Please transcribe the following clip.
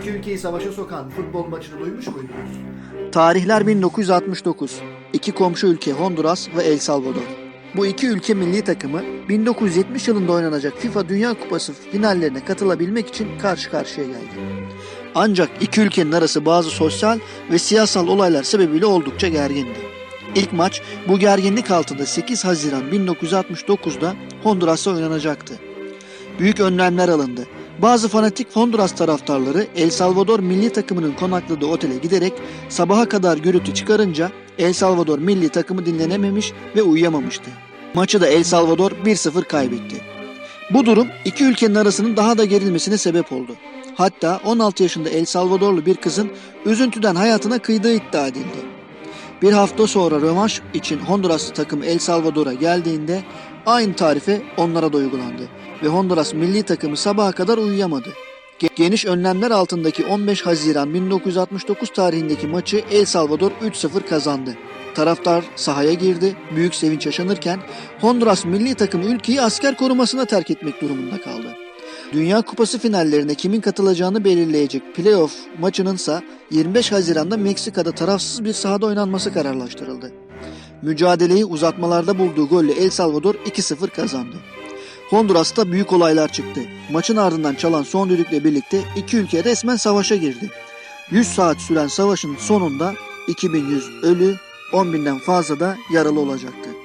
İki ülkeyi savaşa sokan futbol maçını duymuş muydunuz? Tarihler 1969. İki komşu ülke Honduras ve El Salvador. Bu iki ülke milli takımı 1970 yılında oynanacak FIFA Dünya Kupası finallerine katılabilmek için karşı karşıya geldi. Ancak iki ülkenin arası bazı sosyal ve siyasal olaylar sebebiyle oldukça gergindi. İlk maç bu gerginlik altında 8 Haziran 1969'da Honduras'ta oynanacaktı. Büyük önlemler alındı. Bazı fanatik Honduras taraftarları El Salvador milli takımının konakladığı otele giderek sabaha kadar gürültü çıkarınca El Salvador milli takımı dinlenememiş ve uyuyamamıştı. Maçı da El Salvador 1-0 kaybetti. Bu durum iki ülkenin arasının daha da gerilmesine sebep oldu. Hatta 16 yaşında El Salvadorlu bir kızın üzüntüden hayatına kıydığı iddia edildi. Bir hafta sonra rövanş için Honduraslı takım El Salvador'a geldiğinde aynı tarife onlara da uygulandı ve Honduras milli takımı sabaha kadar uyuyamadı. Ge- Geniş önlemler altındaki 15 Haziran 1969 tarihindeki maçı El Salvador 3-0 kazandı. Taraftar sahaya girdi, büyük sevinç yaşanırken Honduras milli takımı ülkeyi asker korumasına terk etmek durumunda kaldı. Dünya Kupası finallerine kimin katılacağını belirleyecek playoff maçınınsa 25 Haziran'da Meksika'da tarafsız bir sahada oynanması kararlaştırıldı. Mücadeleyi uzatmalarda bulduğu golle El Salvador 2-0 kazandı. Honduras'ta büyük olaylar çıktı. Maçın ardından çalan son düdükle birlikte iki ülke resmen savaşa girdi. 100 saat süren savaşın sonunda 2100 ölü, 10 binden fazla da yaralı olacaktı.